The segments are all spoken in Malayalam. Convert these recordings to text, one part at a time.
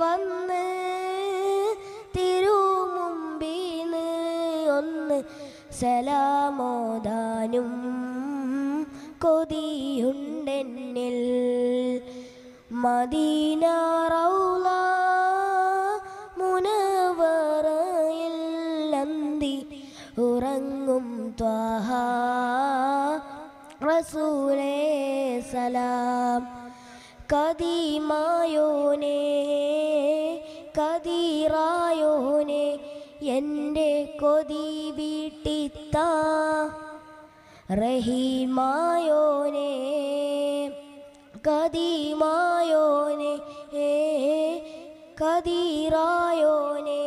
വന്ന് തിരുമുമ്പിന്ന് ഒന്ന് സലാമോദാനും കൊതിയുണ്ടെന്നിൽ മദീന റൗല മുനവറയിൽ നന്ദി ഉറങ്ങും ത്വാഹ റസൂലേ സലാം. കദീമായോനെ കദീറായോനെ എന്റെ കൊതി വീട്ടിത്ത റഹീമായോനെ കദീമായോനെ കദീറായോനെ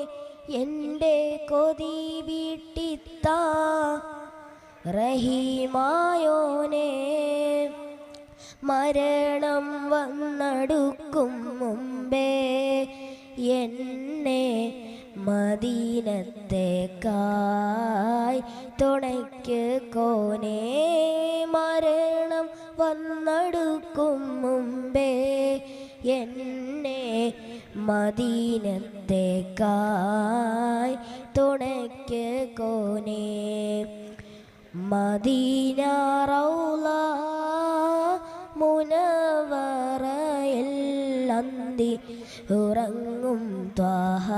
എന്റെ കൊതി വീട്ടിത്ത റഹീമായോനെ. മരണം വന്നടുക്കും മുമ്പേ എന്നെ മദീനത്തേക്കായി തുണയ്ക്ക് കോനെ മരണം വന്നടുക്കും മുമ്പേ എന്നെ മദീനത്തേക്കായി തുണയ്ക്ക് കോനെ മദീന റൗള മുനവറയിൽ അന്തി ഉറങ്ങും ത്വാഹ.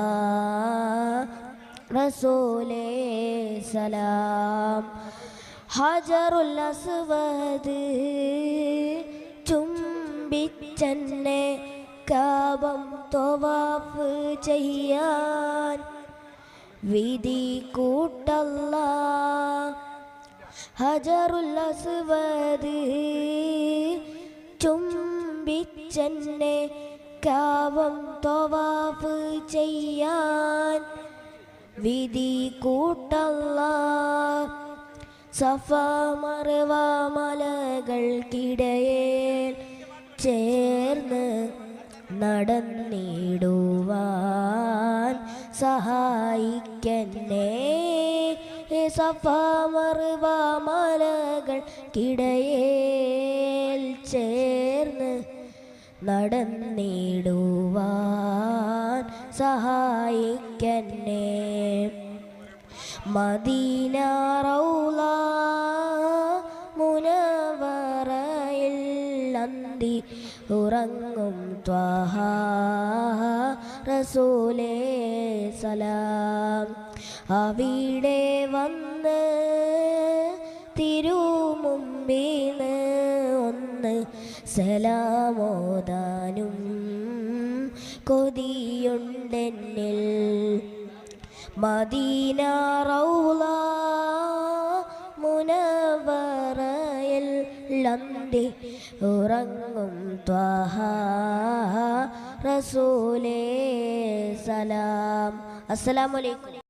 റസൂലേ സലാം. ഹജറുൽ അസ്വദ് ചുംബിച്ചെന്നെ കാപം തൊവാഫ് ചെയ്യാൻ. വിധി കൂട്ടല്ല. ഹജറുൽ അസ്വദ് ചുംബിച്ചെന്നെ കാവം തൊവാഫ് ചെയ്യാൻ. വിധി കൂട്ടല്ല സഫ മറവ മലകൾക്കിടയിൽ ചേർന്ന് നടന്നിടുവാൻ സഹായിക്കന്നെ. സഫ മറുവ മലകൾക്കിടയിൽ ചേർന്ന് നടന്നിടുവാൻ സഹായിക്കന്നെ. മദീന റൗല മുനവറയിൽ നന്ദി ഉറങ്ങും ത്വഹ റസൂലേ സലാം. അവിടെ വന്ന് തിരുമുമ്പിന്ന് ഒന്ന് സലാമോദാനും കൊതിയുണ്ടെന്നിൽ മദീന റൗള മുനവറയിൽ ലന്തി ഉറങ്ങും ത്വഹ റസൂലേ സലാം. അസ്സലാമു അലൈക്കും.